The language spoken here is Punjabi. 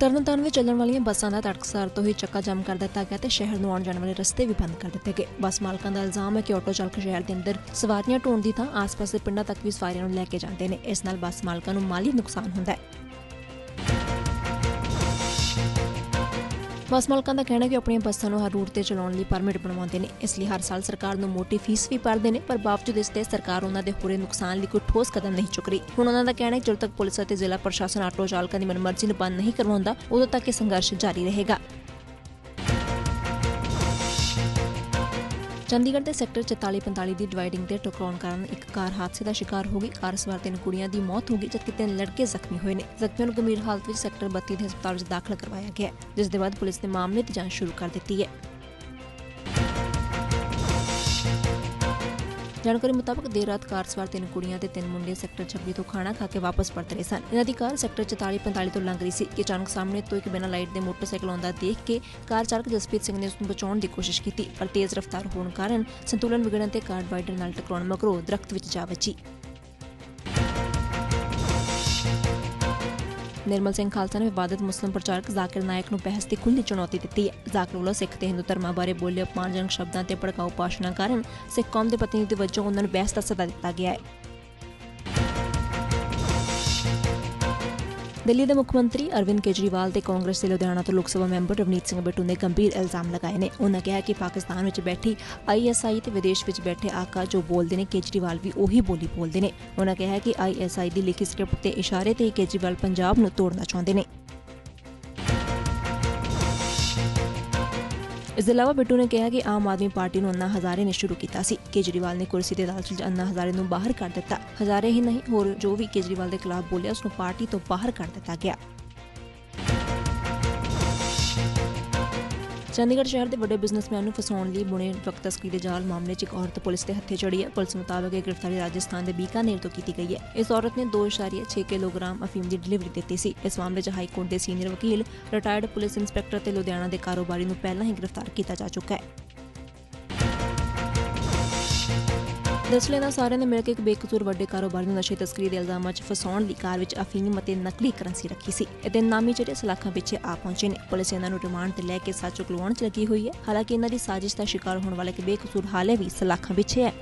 ਤਰਨਤਾਰਨ ਵਿੱਚ ਚੱਲਣ ਵਾਲੀਆਂ ਬੱਸਾਂ ਦਾ ਤੜਕਸਾਰ ਤੋਂ ਹੀ ਚੱਕਾ ਜਾਮ ਕਰ ਦਿੱਤਾ ਗਿਆ ਤੇ ਸ਼ਹਿਰ ਨੂੰ ਆਉਣ ਜਾਣ ਵਾਲੇ ਰਸਤੇ ਵੀ ਬੰਦ ਕਰ ਦਿੱਤੇ ਗਏ। ਬੱਸ ਮਾਲਕਾਂ ਦਾ ਇਲਜ਼ਾਮ ਹੈ ਕਿ ਆਟੋ ਚਾਲਕ ਸ਼ਹਿਰ ਦੇ ਅੰਦਰ ਸਵਾਰੀਆਂ ਢੋਣ ਦੀ ਥਾਂ ਆਸ-ਪਾਸ ਦੇ ਪਿੰਡਾਂ ਤੱਕ ਵੀ ਸਵਾਰੀਆਂ ਨੂੰ ਲੈ ਕੇ ਜਾਂਦੇ ਨੇ। ਇਸ ਨਾਲ ਬੱਸ ਮਾਲਕਾਂ ਨੂੰ ਮਾਲੀ ਨੁਕਸਾਨ ਹੁੰਦਾ ਹੈ। ਬੱਸ ਮਾਲਕਾਂ ਦਾ ਕਹਿਣਾ ਕਿ ਆਪਣੀਆਂ ਬੱਸਾਂ ਨੂੰ ਹਰ ਰੂਟ ਤੇ ਚਲਾਉਣ ਲਈ ਪਰਮਿਟ ਬਣਵਾਉਂਦੇ ਨੇ। ਇਸ ਲਈ ਹਰ ਸਾਲ ਸਰਕਾਰ ਨੂੰ ਮੋਟੀ ਫੀਸ ਵੀ ਭਰਦੇ ਨੇ, ਪਰ ਬਾਵਜੂਦ ਇਸ ਤੇ ਸਰਕਾਰ ਉਹਨਾਂ ਦੇ ਪੂਰੇ ਨੁਕਸਾਨ ਲਈ ਕੋਈ ਠੋਸ ਕਦਮ ਨਹੀਂ ਚੁੱਕ ਰਹੀ। ਹੁਣ ਉਹਨਾਂ ਦਾ ਕਹਿਣਾ ਹੈ ਕਿ ਜਦੋਂ ਤੱਕ ਪੁਲਿਸ ਅਤੇ ਜ਼ਿਲ੍ਹਾ ਪ੍ਰਸ਼ਾਸਨ ਆਟੋ ਚਾਲਕਾਂ ਦੀ ਮਨਮਰਜ਼ੀ ਨੂੰ ਬੰਦ ਨਹੀਂ ਕਰਵਾਉਂਦਾ, ਉਦੋਂ ਤੱਕ ਇਹ ਸੰਘਰਸ਼ ਜਾਰੀ ਰਹੇਗਾ। ਚੰਡੀਗੜ੍ਹ ਦੇ ਸੈਕਟਰ 4445 ਦੀ ਡਿਵਾਈਡਿੰਗ ਤੇ ਟਕਰਾਉਣ ਕਾਰਨ ਇੱਕ ਕਾਰ ਹਾਦਸੇ ਦਾ ਸ਼ਿਕਾਰ ਹੋ ਗਈ। ਕਾਰ ਸਵਾਰ ਤਿੰਨ ਕੁੜੀਆਂ ਦੀ ਮੌਤ ਹੋ ਗਈ, ਜਦਕਿ ਤਿੰਨ ਲੜਕੇ ਜ਼ਖਮੀ ਹੋਏ ਨੇ। ਜ਼ਖਮੀਆਂ ਨੂੰ ਗੰਭੀਰ ਹਾਲਤ ਵਿੱਚ ਸੈਕਟਰ 32 ਦੇ ਹਸਪਤਾਲ ਵਿੱਚ ਦਾਖਲ ਕਰਵਾਇਆ ਗਿਆ ਜਿਸ ਦੇ ਬਾਅਦ ਪੁਲਿਸ ਨੇ ਮਾਮਲੇ ਦੀ ਜਾਂਚ ਸ਼ੁਰੂ ਕਰ ਦਿੱਤੀ ਹੈ। ਜਾਣਕਾਰੀ ਮੁਤਾਬਕ ਦੇਰ ਰਾਤ ਕਾਰ ਸਵਾਰ ਤਿੰਨ ਕੁੜੀਆਂ ਤੇ ਤਿੰਨ ਮੁੰਡੇ ਸੈਕਟਰ 26 ਤੋਂ ਖਾਣਾ ਖਾ ਕੇ ਵਾਪਸ ਪਰਤ ਰਹੇ ਸਨ। ਇਹਨਾਂ ਦੀ ਕਾਰ ਸੈਕਟਰ 4445 ਤੋਂ ਲੰਘ ਰਹੀ ਸੀ ਕਿ ਅਚਾਨਕ ਸਾਹਮਣੇ ਤੋਂ ਇੱਕ ਬਿਨਾਂ ਲਾਈਟ ਦੇ ਮੋਟਰਸਾਈਕਲ ਆਉਂਦਾ ਦੇਖ ਕੇ ਕਾਰ ਚਾਲਕ ਜਸਪੀਤ ਸਿੰਘ ਨੇ ਉਸ ਨੂੰ ਬਚਾਉਣ ਦੀ ਕੋਸ਼ਿਸ਼ ਕੀਤੀ, ਪਰ ਤੇਜ਼ ਰਫ਼ਤਾਰ ਹੋਣ ਕਾਰਨ ਸੰਤੁਲਨ ਵਿਗੜਨ ਤੇ ਕਾਰ ਡਿਵਾਈਡਰ ਨਾਲ ਟਕਰਾਉਣ ਮਗਰੋਂ ਦਰਖਤ ਵਿੱਚ ਜਾ ਵੱਜੀ। ਨਿਰਮਲ ਸਿੰਘ ਖਾਲਸਾ ਨੇ ਵਿਵਾਦਿਤ ਮੁਸਲਿਮ ਪ੍ਰਚਾਰਕ ਜ਼ਾਕਿਰ ਨਾਇਕ ਨੂੰ ਬਹਿਸ ਦੀ ਖੁੱਲ੍ਹੀ ਚੁਣੌਤੀ ਦਿੱਤੀ। ਹੈ ਜ਼ਾਕਿਰ ਵੱਲੋਂ ਸਿੱਖ ਤੇ ਹਿੰਦੂ ਧਰਮਾਂ ਬਾਰੇ ਬੋਲੇ ਅਪਮਾਨਜਨਕ ਸ਼ਬਦਾਂ ਤੇ ਭੜਕਾਊ ਭਾਸ਼ਣਾਂ ਕਾਰਨ ਸਿੱਖ ਕੌਮ ਦੇ ਪ੍ਰਤੀਨਿਧੀ ਵਜੋਂ ਉਹਨਾਂ ਨੂੰ ਬਹਿਸ ਦਾ ਸੱਦਾ ਦਿੱਤਾ ਗਿਆ ਹੈ। ਦਿੱਲੀ ਦੇ ਮੁੱਖ ਮੰਤਰੀ ਅਰਵਿੰਦ ਕੇਜਰੀਵਾਲ ਤੇ ਕਾਂਗਰਸ ਦੇ ਲੁਧਿਆਣਾ ਤੋਂ ਲੋਕ ਸਭਾ ਮੈਂਬਰ ਰਵਨੀਤ ਸਿੰਘ ਬਿੱਟੂ ਨੇ ਗੰਭੀਰ ਇਲਜ਼ਾਮ ਲਗਾਏ ਨੇ। ਉਹਨਾਂ ਕਿਹਾ ਕਿ ਪਾਕਿਸਤਾਨ ਵਿੱਚ ਬੈਠੀ ਆਈਐਸਆਈ ਤੇ ਵਿਦੇਸ਼ ਵਿੱਚ ਬੈਠੇ ਆਕਾ ਜੋ ਬੋਲਦੇ ਨੇ, ਕੇਜਰੀਵਾਲ ਵੀ ਉਹੀ ਬੋਲੀ ਬੋਲਦੇ ਨੇ। ਉਹਨਾਂ ਕਿਹਾ ਕਿ ਆਈਐਸਆਈ ਦੀ ਲਿਖੀ ਸਕ੍ਰਿਪਟ ਤੇ ਇਸ਼ਾਰੇ ਤੇ ਕੇਜਰੀਵਾਲ ਪੰਜਾਬ ਨੂੰ ਤੋੜਨਾ ਚਾਹੁੰਦੇ ਨੇ। ਇਸ ਦੇ ਇਲਾਵਾ ਬਿੱਟੂ ਨੇ ਕਿਹਾ ਕਿ ਆਮ ਆਦਮੀ ਪਾਰਟੀ ਨੂੰ ਅੰਨਾ ਹਜ਼ਾਰੇ ਨੇ ਸ਼ੁਰੂ ਕੀਤਾ ਸੀ। ਕੇਜਰੀਵਾਲ ਨੇ ਕੁਰਸੀ ਦੇ ਦਾਖਲ ਚ ਅੰਨਾ ਹਜ਼ਾਰੇ ਨੂੰ ਬਾਹਰ ਕੱਢ ਦਿੱਤਾ। ਹਜ਼ਾਰੇ ਹੀ ਨਹੀਂ, ਹੋਰ ਜੋ ਵੀ ਕੇਜਰੀਵਾਲ ਦੇ ਖਿਲਾਫ ਬੋਲਿਆ ਉਸ ਨੂੰ ਪਾਰਟੀ ਤੋਂ ਬਾਹਰ ਕੱਢ ਦਿੱਤਾ ਗਿਆ। ਚੰਡੀਗੜ੍ਹ ਸ਼ਹਿਰ ਦੇ ਵੱਡੇ ਬਿਜ਼ਨਸਮੈਨ ਨੂੰ ਫਸਾਉਣ ਲਈ ਬੁਣੇ ਡਰੱਗ ਤਸਕਰੀ ਦੇ ਜਾਲ ਮਾਮਲੇ 'ਚ ਇੱਕ ਔਰਤ ਪੁਲਿਸ ਦੇ ਹੱਥੇ ਚੜੀ ਹੈ। ਪੁਲਿਸ ਮੁਤਾਬਕ ਇਹ ਗ੍ਰਿਫਤਾਰੀ ਰਾਜਸਥਾਨ ਦੇ ਬੀਕਾਨੇਰ ਤੋਂ ਕੀਤੀ ਗਈ ਹੈ। ਇਸ ਔਰਤ ਨੇ 2.6 ਕਿਲੋਗ੍ਰਾਮ ਅਫੀਮ ਦੀ ਡਿਲੀਵਰੀ ਦਿੱਤੀ ਸੀ। ਇਸ ਮਾਮਲੇ 'ਚ ਹਾਈ ਕੋਰਟ ਦੇ ਸੀਨੀਅਰ ਵਕੀਲ, ਰਿਟਾਇਰਡ ਪੁਲਿਸ ਇੰਸਪੈਕਟਰ ਤੇ ਲੁਧਿਆਣਾ ਦੇ ਕਾਰੋਬਾਰੀ ਨੂੰ ਪਹਿਲਾਂ ਹੀ ਗ੍ਰਿਫਤਾਰ ਕੀਤਾ ਜਾ ਚੁੱਕਾ ਹੈ। ਦਸਲੇ ਨਾਲ ਸਾਰਿਆਂ ਨੇ ਮਿਲ ਕੇ ਇੱਕ ਬੇਕਸੂਰ ਵੱਡੇ ਕਾਰੋਬਾਰੀ ਨੂੰ ਨਸ਼ੇ, ਤਸਕਰੀ ਦੇ ਇਲਜ਼ਾਮਾਂ 'ਚ ਫਸਾਉਣ ਲਈ ਕਾਰ ਵਿੱਚ ਅਫੀਮ ਅਤੇ ਨਕਲੀ ਕਰੰਸੀ ਰੱਖੀ ਸੀ। ਅਤੇ ਨਾਮੀ ਜਿਹੜੇ ਸਲਾਖਾਂ ਪਿੱਛੇ ਆ ਪਹੁੰਚੇ ਨੇ। ਪੁਲਿਸ ਇਹਨਾਂ ਨੂੰ ਰਿਮਾਂਡ ਤੇ ਲੈ ਕੇ ਸੱਚ ਉਕਲਵਾਉਣ 'ਚ ਲੱਗੀ ਹੋਈ ਹੈ। ਹਾਲਾਂਕਿ ਇਹਨਾਂ ਦੀ ਸਾਜ਼ਿਸ਼ ਦਾ ਸ਼ਿਕਾਰ ਹੋਣ ਵਾਲਾ ਇੱਕ ਬੇਕਸੂਰ ਹਾਲੇ ਵੀ ਸਲਾਖਾਂ ਪਿੱਛੇ ਹੈ।